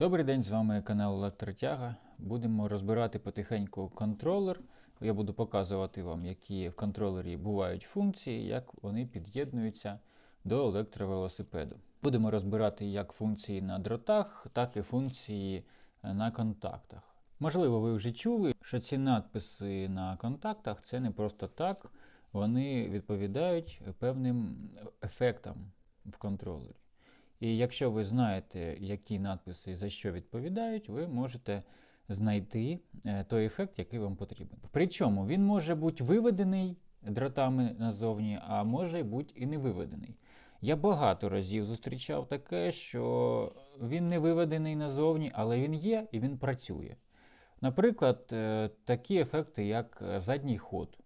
Добрий день, з вами канал Електротяга. Будемо розбирати потихеньку контролер. Я буду показувати вам, які в контролері бувають функції, як вони під'єднуються до електровелосипеду. Будемо розбирати як функції на дротах, так і функції е, на контактах. Можливо, ви вже чули, що ці надписи на контактах це не просто так, вони відповідають певним ефектам в контролері. І якщо ви знаєте, які надписи за що відповідають, ви можете знайти е, той ефект, який вам потрібен. Причому він може бути виведений дротами назовні, а може бути і не виведений. Я багато разів зустрічав таке, що він не виведений назовні, але він є і він працює. Наприклад, е, такі ефекти, як е, задній ход.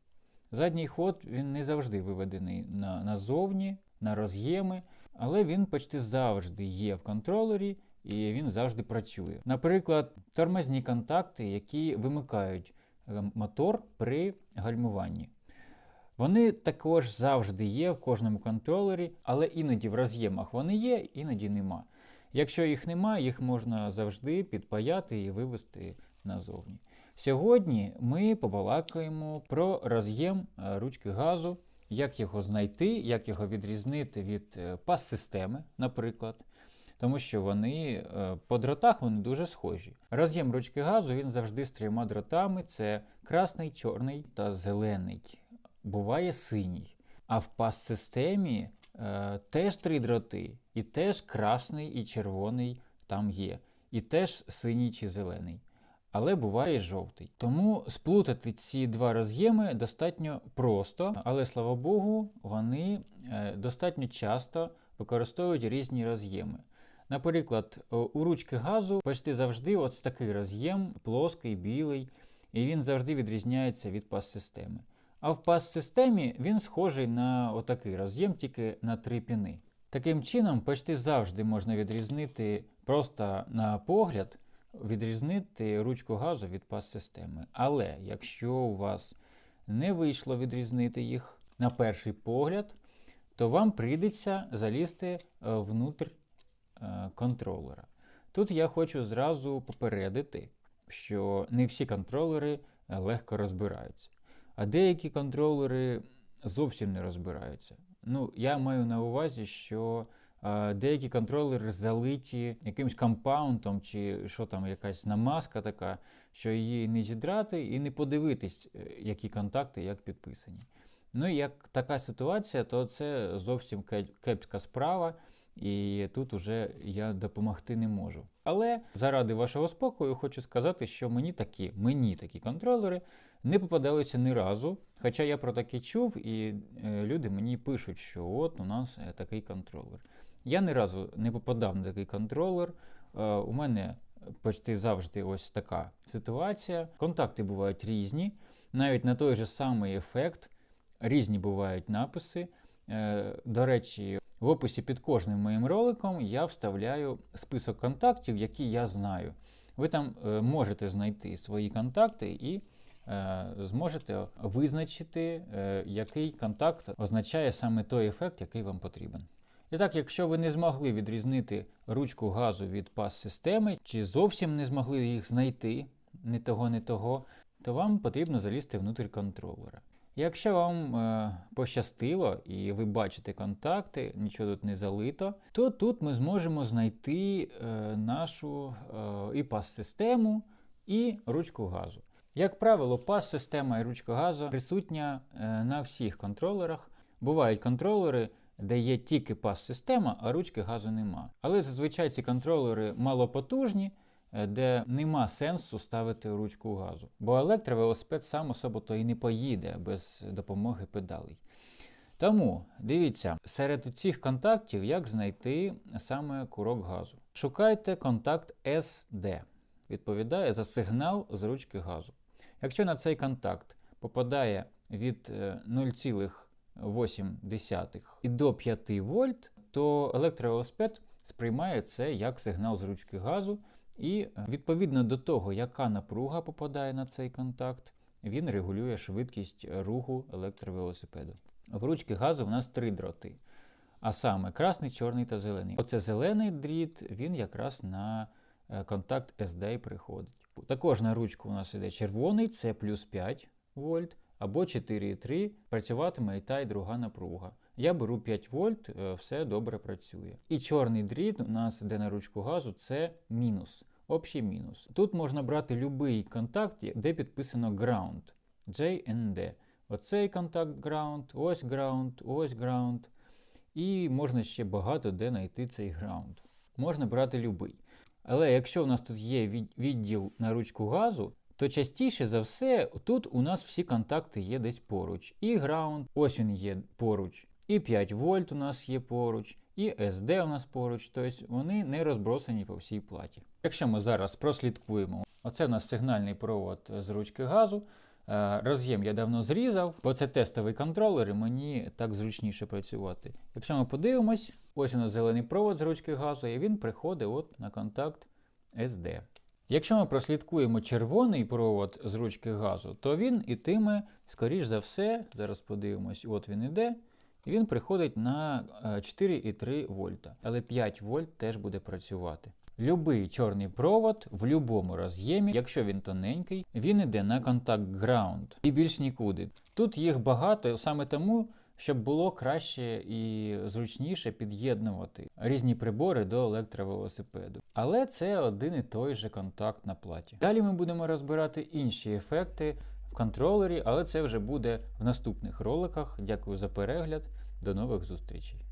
Задній ход він не завжди виведений на, назовні, на роз'єми, але він почти завжди є в контролері і він завжди працює. Наприклад, тормозні контакти, які вимикають е, мотор при гальмуванні. Вони також завжди є в кожному контролері, але іноді в роз'ємах вони є, іноді нема. Якщо їх немає, їх можна завжди підпаяти і вивести назовні. Сьогодні ми побалакаємо про роз'єм е, ручки газу, як його знайти, як його відрізнити від е, пас-системи, наприклад. Тому що вони е, по дротах вони дуже схожі. Роз'єм ручки газу він завжди з трьома дротами: це красний, чорний та зелений. Буває синій. А в пас-системі е, теж три дроти, і теж красний і червоний там є, і теж синій чи зелений. Але буває жовтий. Тому сплутати ці два роз'єми достатньо просто, але слава Богу, вони е, достатньо часто використовують різні роз'єми. Наприклад, у ручки газу почти завжди ось такий роз'єм, плоский, білий, і він завжди відрізняється від пас-системи. А в пас-системі він схожий на отакий роз'єм, тільки на три піни. Таким чином, почти завжди можна відрізнити просто на погляд, відрізнити ручку газу від пас-системи. Але якщо у вас не вийшло відрізнити їх на перший погляд, то вам прийдеться залізти е, внутрь е, контролера. Тут я хочу зразу попередити, що не всі контролери е, легко розбираються. А деякі контролери зовсім не розбираються. Ну, я маю на увазі, що деякі контролери залиті якимось компаундом, чи що там, якась намазка така, що її не зідрати і не подивитись, е, які контакти як підписані. Ну, і як така ситуація, то це зовсім кепська справа, і тут уже я допомогти не можу. Але заради вашого спокою хочу сказати, що мені такі, мені такі контролери не попадалися ні разу. Хоча я про таке чув, і е, люди мені пишуть, що от у нас е, такий контролер. Я ні разу не попадав на такий контролер. Е, у мене почти завжди ось така ситуація. Контакти бувають різні, навіть на той же самий ефект, різні бувають написи. Е, До речі, в описі під кожним моїм роликом я вставляю список контактів, які я знаю. Ви там е, можете знайти свої контакти і зможете визначити, який контакт означає саме той ефект, який вам потрібен. І так, якщо ви не змогли відрізнити ручку газу від пас-системи, чи зовсім не змогли їх знайти, не того, не того, то вам потрібно залізти внутрь контролера. Якщо вам е, пощастило і ви бачите контакти, нічого тут не залито, то тут ми зможемо знайти е, нашу е, і пас-систему, і ручку газу. Як правило, пас-система і ручка газу присутня е, на всіх контролерах. Бувають контролери, де є тільки пас-система, а ручки газу нема. Але зазвичай ці контролери малопотужні, е, де нема сенсу ставити ручку газу. Бо електровелосипед сам особо то і не поїде без допомоги педалей. Тому дивіться, серед цих контактів, як знайти саме курок газу. Шукайте контакт SD. Відповідає за сигнал з ручки газу. Якщо на цей контакт попадає від е, 0,8 і до 5 вольт, то електровелосипед сприймає це як сигнал з ручки газу, і е, відповідно до того, яка напруга попадає на цей контакт, він регулює швидкість руху електровелосипеду. В ручки газу в нас три дроти. А саме красний, чорний та зелений. Оце зелений дріт, він якраз на е, контакт SD приходить. Також на ручку у нас іде червоний, це плюс 5 вольт, або 4,3 працюватиме і та, і друга напруга. Я беру 5 вольт, е, все добре працює. І чорний дріт у нас іде на ручку газу, це мінус. Общий мінус. Тут можна брати будь-який контакт, де підписано ground. JND. Оцей контакт ground, ось ground, ось ground. І можна ще багато де знайти цей ground. Можна брати будь-який. Але якщо у нас тут є відділ на ручку газу, то частіше за все тут у нас всі контакти є десь поруч. І ground, ось він є поруч, і 5 вольт у нас є поруч, і SD у нас поруч, тобто вони не розбросані по всій платі. Якщо ми зараз прослідкуємо, оце у нас сигнальний провод з ручки газу. Е, Роз'єм я давно зрізав, бо це тестовий контролер, і мені так зручніше працювати. Якщо ми подивимось, ось у нас зелений провод з ручки газу, і він приходить от на контакт SD. Якщо ми прослідкуємо червоний провод з ручки газу, то він ітиме, скоріш за все, зараз подивимось, от він іде, і він приходить на е, 4,3 вольта. Але 5 вольт теж буде працювати. Любий чорний провод в будь-якому роз'ємі, якщо він тоненький, він йде на контакт ground і більш нікуди. Тут їх багато саме тому, щоб було краще і зручніше під'єднувати різні прибори до електровелосипеду. Але це один і той же контакт на платі. Далі ми будемо розбирати інші ефекти в контролері, але це вже буде в наступних роликах. Дякую за перегляд. До нових зустрічей.